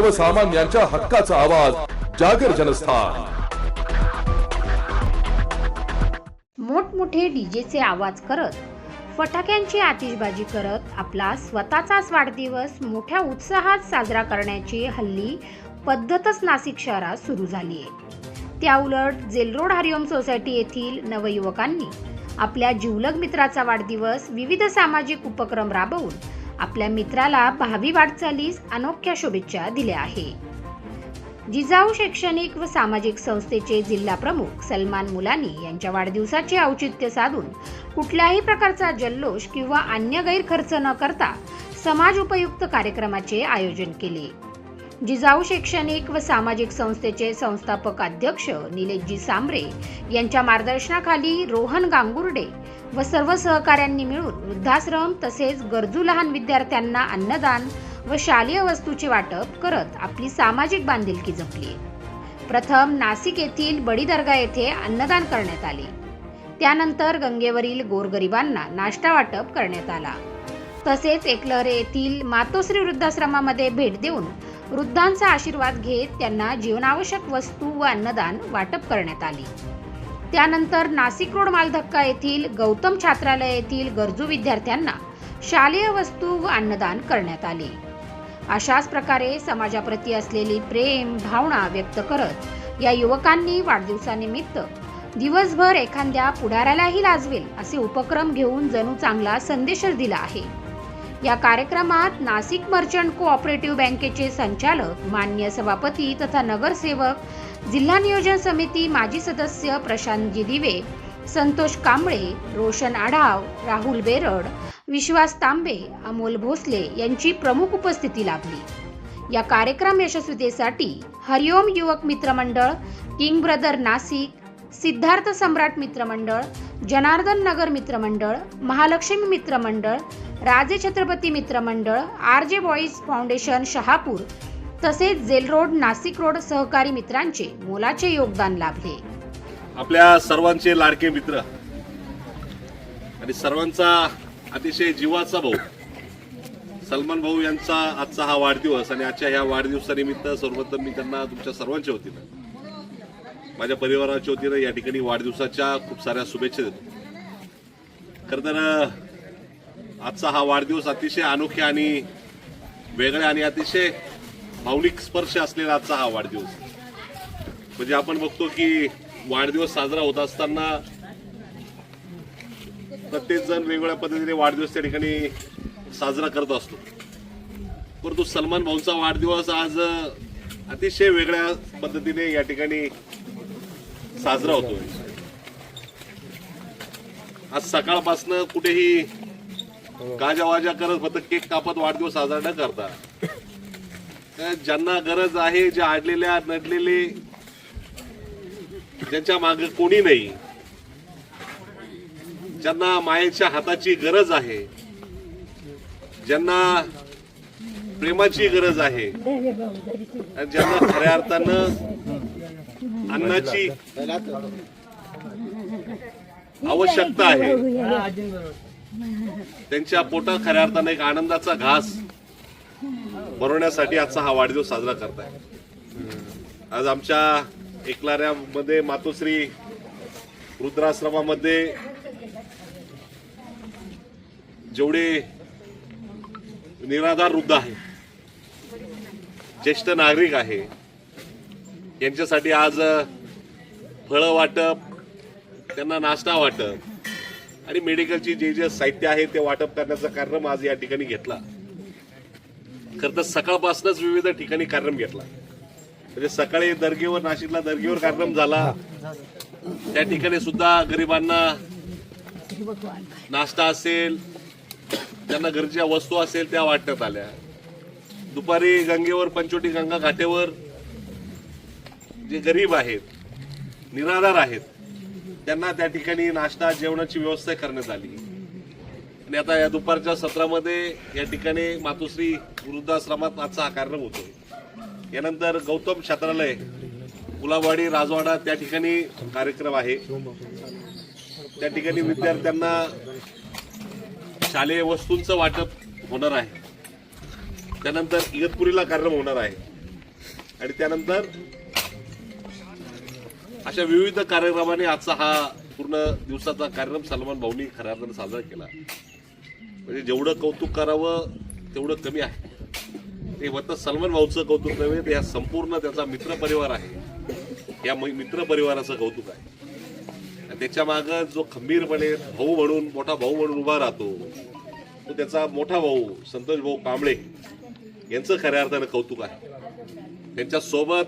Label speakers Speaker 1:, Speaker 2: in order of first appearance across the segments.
Speaker 1: सर्वसामान्यांच्या हक्काचा आवाज जागर जनस्थान.
Speaker 2: मोठमोठे डीजेचे आवाज करत फटाक्यांची आतिषबाजी करत आपला स्वतःचाच वाढदिवस मोठ्या उत्साहात साजरा करण्याची हल्ली पद्धतच नाशिक शहरात सुरू झाली आहे त्याउलट जेलरोड हरिओम सोसायटी येथील नवयुवकांनी आपल्या जिवलग मित्राचा वाढदिवस विविध सामाजिक उपक्रम राबवून आपल्या मित्राला भावी वाटचालीस अनोख्या शुभेच्छा दिल्या आहे. जिजाऊ शैक्षणिक व सामाजिक संस्थेचे जिल्हा प्रमुख सलमान मुलानी यांच्या वाढदिवसाचे औचित्य साधून कुठल्याही प्रकारचा जल्लोष किंवा अन्य गैरखर्च न करता समाज उपयुक्त कार्यक्रमाचे आयोजन केले. जिजाऊ शैक्षणिक व सामाजिक संस्थेचे संस्थापक अध्यक्ष निलेशजी सांबरे यांच्या मार्गदर्शनाखाली रोहन गांगुर्डे व सर्व सहकाऱ्यांनी मिळून वृद्धाश्रम तसेच गरजू लहान विद्यार्थ्यांना अन्नदान व शालेय वस्तूचे वाटप करत आपली सामाजिक बांधिलकी जपली. प्रथम नाशिक येथील बडी दर्गा येथे अन्नदान करण्यात आले. त्यानंतर गंगेवरील गोरगरिबांना नाश्ता वाटप करण्यात आला. तसेच एकलहरे येथील मातोश्री वृद्धाश्रमामध्ये भेट देऊन वृद्धांचा आशीर्वाद घेत त्यांना जीवनावश्यक वस्तू व अन्नदान वाटप करण्यात आले. त्यानंतर नाशिक रोड मालधक्का येथील गौतम छात्रालय येथील गरजू विद्यार्थ्यांना शालेय वस्तू व अन्नदान करण्यात आले. अशाच प्रकारे समाजाप्रती असलेली प्रेम भावना व्यक्त करत या युवकांनी वाढदिवसानिमित्त दिवसभर एखाद्या पुढाऱ्यालाही लाजवेल असे उपक्रम घेऊन जणू चांगला संदेशच दिला आहे. या कार्यक्रमात नाशिक मर्चंट कोऑपरेटिव्ह बँकेचे संचालक मान्य सभापती तथा नगरसेवक जिल्हा नियोजन समिती माजी सदस्य प्रशांतजी दिवे संतोष कांबळे रोशन आढाव राहुल बेरड विश्वास तांबे अमोल भोसले यांची प्रमुख उपस्थिती लाभली. या कार्यक्रम यशस्वीतेसाठी हरिओम युवक मित्रमंडळ किंग ब्रदर नाशिक सिद्धार्थ सम्राट मित्रमंडळ जनार्दन नगर मित्रमंडळ महालक्ष्मी मित्रमंडळ राजे छत्रपती मित्रमंडळ R J boys foundation Shahapur तसेच जेल रोड नाशिक रोड सहकारी मित्रांचे मोलाचे योगदान लाभले.
Speaker 3: आपल्या सर्वांचे लाडके मित्र आणि सर्वांचा अतिशय जीवाचा भाऊ. सलमान भाऊ यांचा आजचा हा वाढदिवस आणि आजच्या ह्या वाढदिवसानिमित्त सर्वप्रथम मी त्यांना तुमच्या सर्वांच्या वतीनं माझ्या परिवाराच्या वतीनं या ठिकाणी वाढदिवसाच्या खूप साऱ्या शुभेच्छा देतो. खरं तर आजचा हा वाढदिवस अतिशय अनोख्या आणि वेगळ्या आणि अतिशय भावनिक स्पर्श असलेला आजचा हा वाढदिवस. म्हणजे आपण बघतो की वाढदिवस साजरा होत असताना प्रत्येक जण वेगवेगळ्या पद्धतीने वाढदिवस त्या ठिकाणी साजरा करत असतो. परंतु सलमान भाऊंचा वाढदिवस आज अतिशय वेगळ्या पद्धतीने या ठिकाणी साजरा होतोय. आज सकाळपासनं कुठेही गाजावाजा करत फक्त केक कापत वाढदिवस साजरा न करता ज्यांना गरज आहे जे आडलेल्या नडलेले ज्यांच्या मागे कोणी नाही ज्यांना मायेच्या हाताची गरज आहे ज्यांना प्रेमाची गरज आहे ज्यांना खऱ्या अर्थानं अन्नाची आवश्यकता आहे त्यांच्या पोटात खऱ्या अर्थानं एक आनंदाचा घास बनवण्यासाठी आजचा हा वाढदिवस साजरा करताय. आज आमच्या एकलाऱ्यामध्ये मातोश्री रुद्राश्रमामध्ये जेवढे निराधार वृद्ध आहे ज्येष्ठ नागरिक आहे यांच्यासाठी आज फळं वाटप त्यांना नाश्ता वाटप आणि मेडिकलची जे जे साहित्य आहे ते वाटप करण्याचा कार्यक्रम आज या ठिकाणी घेतला. खरं तर सकाळपासूनच विविध ठिकाणी कार्यक्रम घेतला. म्हणजे सकाळी दर्गेवर नाशिकला दर्गेवर कार्यक्रम झाला. त्या ठिकाणी सुद्धा गरिबांना नाश्ता असेल त्यांना गरजेच्या वस्तू असेल त्या वाटण्यात आल्या. दुपारी गंगेवर पंचवटी गंगा घाटेवर जे गरीब आहेत निराधार आहेत त्यांना त्या ठिकाणी नाश्ता जेवणाची व्यवस्था करण्यात आली. आणि आता या दुपारच्या सत्रामध्ये या ठिकाणी मातोश्री वृद्धाश्रमात आजचा हा कार्यक्रम होतो. यानंतर गौतम छात्रालय गुलाबवाडी राजवाडा त्या ठिकाणी कार्यक्रम आहे. त्या ठिकाणी विद्यार्थ्यांना शालेय वस्तूंचं वाटप होणार आहे. त्यानंतर इगतपुरीला कार्यक्रम होणार आहे. आणि त्यानंतर अशा विविध कार्यक्रमाने आजचा हा पूर्ण दिवसाचा कार्यक्रम सलमान भाऊनी खऱ्या अर्थानं साजरा केला. म्हणजे जेवढं कौतुक करावं तेवढं कमी आहे. ते फक्त सलमान भाऊचं कौतुक नव्हे तर या संपूर्ण त्याचा मित्र परिवार आहे. या म- मित्र परिवाराचं कौतुक आहे. आणि त्याच्या माग जो खंबीरपणे भाऊ म्हणून मोठा भाऊ म्हणून उभा राहतो तो त्याचा मोठा भाऊ संतोष भाऊ कांबळे यांचं खऱ्या अर्थानं कौतुक आहे. त्यांच्यासोबत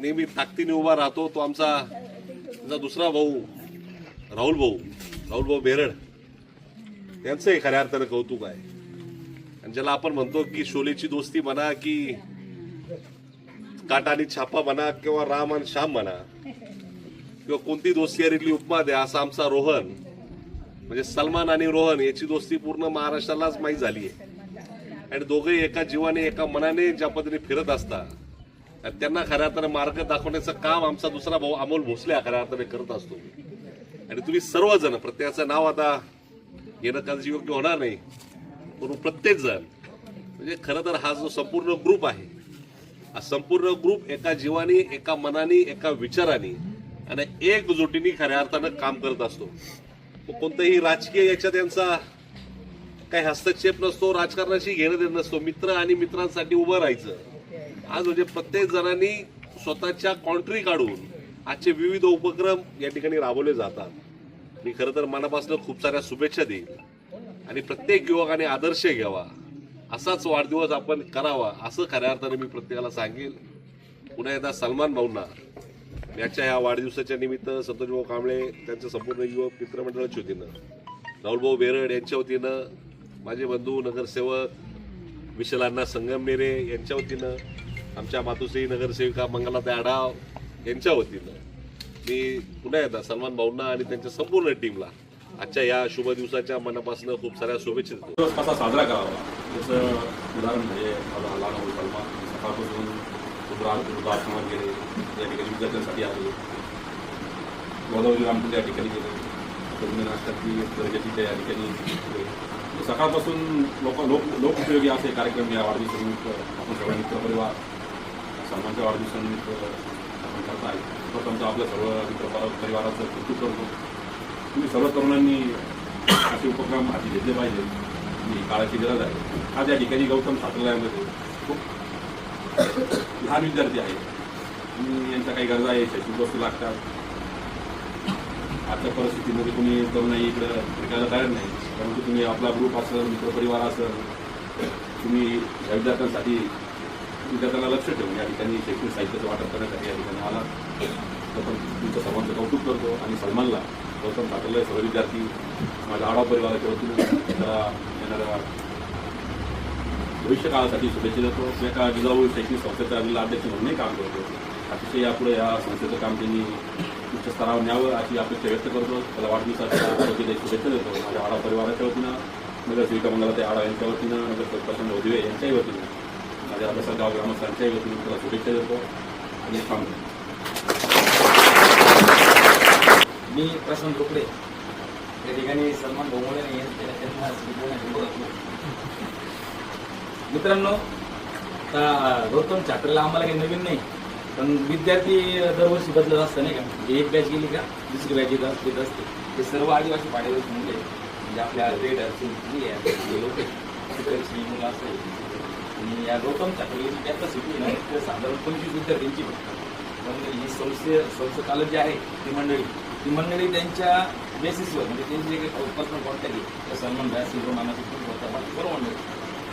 Speaker 3: नेहमी ताकदीने उभा राहतो तो आमचा त्याचा दुसरा भाऊ राहुल भाऊ राहुल भाऊ बेरड. त्यांचंही खऱ्या अर्थानं कौतुक आहे. आणि ज्याला आपण म्हणतो की शोलेची दोस्ती म्हणा की काटा आणि छापा म्हणा किंवा राम आणि श्याम म्हणा किंवा कोणती दोस्ती यारीतली उपमा द्या असा आमचा रोहन म्हणजे सलमान आणि रोहन याची दोस्ती पूर्ण महाराष्ट्रालाच माहीत झाली आहे. आणि दोघेही एका जीवाने एका मनाने ज्या पद्धतीने फिरत असतात आणि त्यांना खऱ्या अर्थाने मार्ग दाखवण्याचं काम आमचा दुसरा भाऊ अमोल भोसले खऱ्या अर्थाने करत असतो. आणि तुम्ही सर्वजण प्रत्येकाचं नाव आता घेणं कदाचित योग्य होणार नाही. परंतु प्रत्येक जण म्हणजे खरं तर हा जो संपूर्ण ग्रुप आहे हा संपूर्ण ग्रुप एका जीवाने एका मनाने एका विचाराने आणि एकजुटीने खऱ्या अर्थानं काम करत असतो. तो कोणताही राजकीय याच्यात त्यांचा काही हस्तक्षेप नसतो राजकारणाशी घेणं देणं नसतो मित्र आणि मित्रांसाठी उभं राहायचं. आज म्हणजे प्रत्येक जणांनी स्वतःच्या कॉन्ट्री काढून आजचे विविध उपक्रम या ठिकाणी राबवले जातात. मी खरं तर मनापासून खूप साऱ्या शुभेच्छा देईन. आणि प्रत्येक युवकाने आदर्श घ्यावा. असाच वाढदिवस आपण करावा असं खऱ्या अर्थाने मी प्रत्येकाला सांगेल पुन्हा एकदा सलमान भाऊंना याच्या ह्या वाढदिवसाच्या निमित्त संतोषभाऊ कांबळे त्यांच्या संपूर्ण युवक मित्रमंडळाच्या वतीनं राहुलभाऊ बेरड यांच्या वतीनं माझे बंधू नगरसेवक विशलांना संगमनेरे यांच्या वतीनं आमच्या मातुश्री नगरसेविका मंगलाताई आढाव यांच्या वतीनं मी पुन्हा एकदा सलमान भाऊंना आणि त्यांच्या संपूर्ण टीमला आजच्या या शुभ दिवसाच्या मनापासून खूप साऱ्या शुभेच्छा देतो.
Speaker 4: दिवस कसा साजरा करावा? त्याचं उदाहरण म्हणजे माझा लहान भाऊ सकाळपासून गेले. या ठिकाणी विद्यार्थ्यांसाठी आले. गोदावरी रामपूर या ठिकाणी गेले. नाश्त्याची दर्जाची त्या या ठिकाणी सकाळपासून लोक लोक लोकउपयोगी असे कार्यक्रम या वाढदिवसानिमित्त आपण सगळ्या मित्रपरिवार सलमानच्या वाढदिवसानिमित्त करत आहे प्रथमतः आपल्या सर्व मित्र परिवाराचं कौतुक करतो. तुम्ही सर्व तरुणांनी असे उपक्रम हाती घेतले पाहिजे. ही काळाची गरज आहे. आज या ठिकाणी गौतम छात्रालयामध्ये खूप लहान विद्यार्थी आहेत. आणि यांच्या काही गरजा आहे शैक्षणिक वस्तू लागतात. आजच्या परिस्थितीमध्ये कुणी तरुणाई इकडं फिरकायला तयार नाही. परंतु तुम्ही आपला ग्रुप असेल मित्रपरिवार असेल तुम्ही या विद्यार्थ्यांसाठी विद्यार्थ्यांना लक्ष ठेवून या ठिकाणी शैक्षणिक साहित्याचं वाटप करण्यासाठी या ठिकाणी आला. प्रथम तुमचं सर्वांचं कौतुक करतो आणि सलमानला गौतम छात्रालय सर्व विद्यार्थी माझ्या आढाव परिवाराच्या वतीनं त्याला येणाऱ्या भविष्य काळासाठी शुभेच्छा देतो. मी एका जिजाऊ शैक्षणिक संस्थेचा जिल्हा अध्यक्ष म्हणूनही काम करतो. अतिशय यापुढे या संस्थेचं काम त्यांनी उच्च स्तरावर न्यावं अशी अपेक्षा व्यक्त करतो. त्याला वाढदिवसाच्या वतीने शुभेच्छा देतो. माझ्या आढाव परिवाराच्या वतीनं नगरसेविका मंगला ते यांच्या वतीनं नगर प्रशांत उदिवे यांच्याही वतीनं माझ्या बसरगाव ग्रामस्थांच्याही वतीनं त्याला शुभेच्छा देतो आणि थांबतो
Speaker 5: मी प्रशांत रोकडे त्या ठिकाणी सलमान भोंगळे मित्रांनो गौतम छात्राला आम्हाला काही नवीन नाही पण विद्यार्थी दरवर्षी बदलत असतं नाही का एक बॅच गेली का दुसरी बॅच येत असते येत असते ते सर्व आदिवासी पाड्यावरची मुले म्हणजे आपल्या रेड असतील लोक तिकडची मुलं असतील आणि या गौतम छात्राची कॅपॅसिटी नाही तर साधारण पंचवीस विद्यार्थ्यांची पण म्हणजे ही संस्थे संस्था चालक जी आहे ती मंडळी ती मंडळी त्यांच्या बेसिसवर म्हणजे त्यांचे जे काही पर्सनल कॉन्टॅक्ट आहे? तर सलमान भाई असेल खूप होता बाकी सर्व मंडळी.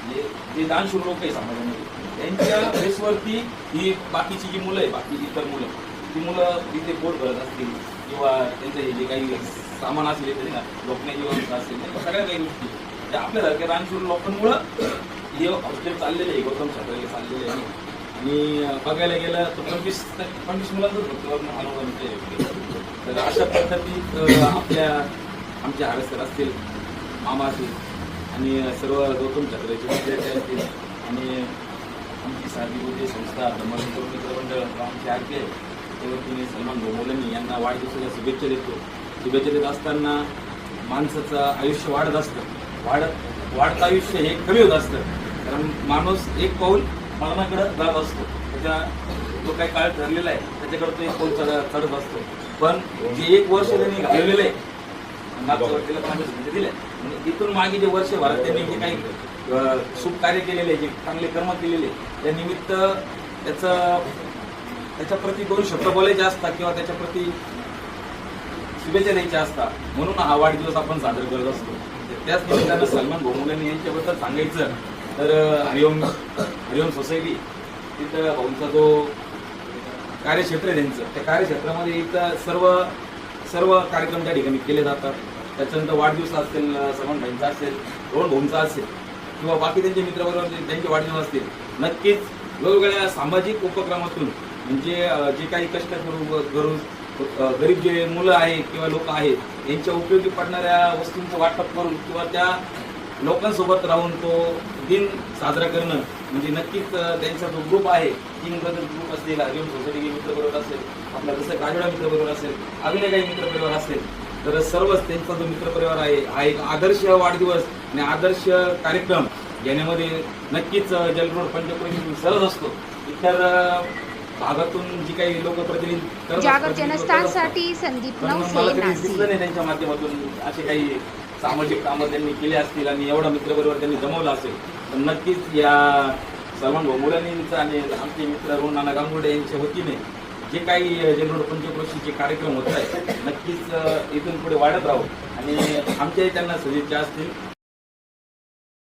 Speaker 5: म्हणजे जे दानशूर लोक आहे समाजामध्ये त्यांच्या बेसवरती ही बाकीची जी मुलं आहे बाकी इतर मुलं ती मुलं तिथे पोट भरत असतील किंवा त्यांचं हे जे काही सामान असेल ना लोकण्याची व्यवस्था असेल सगळ्या काही गोष्टी. त्या आपल्यासारख्या दानशूर लोकांमुळं हे हॉस्टेल चाललेले आहे गौतम छात्रालय चाललेले आहे. आणि बघायला गेलं तर पंचवीस पंचवीस मुलांचंच फक्त अनुभव ते तर अशा पद्धतीत आपल्या आमचे हारसर असतील मामा असतील आणि सर्व गौतम छात्राचे विद्यार्थी असतील आणि आमची साधी बुद्धी संस्था धर्मसिंग मित्रमंडळ आमची आमचे आरती आहे त्यावरती वतीने सलमान भोमोलेंनी यांना वाढदिवसाच्या शुभेच्छा देतो. शुभेच्छा देत असताना माणसाचं आयुष्य वाढत असतं. वाढत वाढतं आयुष्य हे कमी होत असतं. कारण माणूस एक पाऊल मरणाकडे जात असतो. त्याच्या जो काही काळ ठरलेला आहे त्याच्याकडे एक पाऊल चढ चढत असतो. पण जे एक वर्ष त्यांनी घालवलेलं आहे मागच्या वर्षीला संधी दिल्या. म्हणजे इथून मागे जे वर्ष वर्षभरात त्यांनी जे काही शुभ कार्य केलेले जे चांगले कर्म केलेले त्या निमित्त त्याचं त्याच्याप्रती दोन शब्द बोलायचे असतात किंवा त्याच्याप्रती शुभेच्छा द्यायच्या असतात. म्हणून हा वाढदिवस आपण साजरा करत असतो. त्याच निमित्तानं सलमान भाऊ यांच्याबद्दल सांगायचं तर हरिओम हरिओम सोसायटी तिथं भाऊंचा जो कार्यक्षेत्र आहे त्यांचं त्या कार्यक्षेत्रामध्ये इथं सर्व सर्व कार्यक्रम त्या ठिकाणी केले जातात. त्याच्यानंतर वाढदिवस असेल अं, सलमान भाईंचा असेल रोहन भाऊंचा असेल किंवा बाकी त्यांचे मित्रबरोबर त्यांचे वाढदिवस असतील नक्कीच वेगवेगळ्या सामाजिक उपक्रमातून म्हणजे जे काही कष्ट करू करू गरीब जे मुलं आहेत किंवा लोक आहेत यांच्या उपयोगी पडणाऱ्या वस्तूंचं वाटप करून किंवा त्या लोकांसोबत राहून तो दिन साजरा करणं म्हणजे नक्कीच त्यांचा जो ग्रुप आहे किंग ब्रदर ग्रुप असतील हरिओम सोसायटी मित्र बरोबर असेल आपला जसं काजोडा मित्र बरोबर असेल अजूनही काही मित्र परिवार असेल तर सर्वच त्यांचा जो मित्र परिवार आहे हा एक आदर्श वाढदिवस आणि आदर्श कार्यक्रम घेण्यामध्ये नक्कीच जलरोड पंचक्रोशी सहज असतो इतर भागातून जी काही लोकप्रतिनिधी
Speaker 2: जनस्थानसाठी संदीप नवसे
Speaker 5: त्यांच्या माध्यमातून असे काही सामाजिक कामं त्यांनी केली असतील आणि एवढा मित्रबरोबर त्यांनी जमवलं असेल तर नक्कीच या सलमान भाऊ आणि आमचे मित्र रोहन नाना गांगुडे यांच्या वतीने जे काही जनरोड पंचक्रोशीचे कार्यक्रम होत आहेत नक्कीच इथून पुढे वाढत राहू आणि आमच्याही त्यांना शुभेच्छा असतील.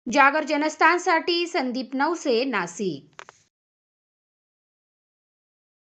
Speaker 2: जागर जनस्थानसाठी संदीप नवसे नाशिक.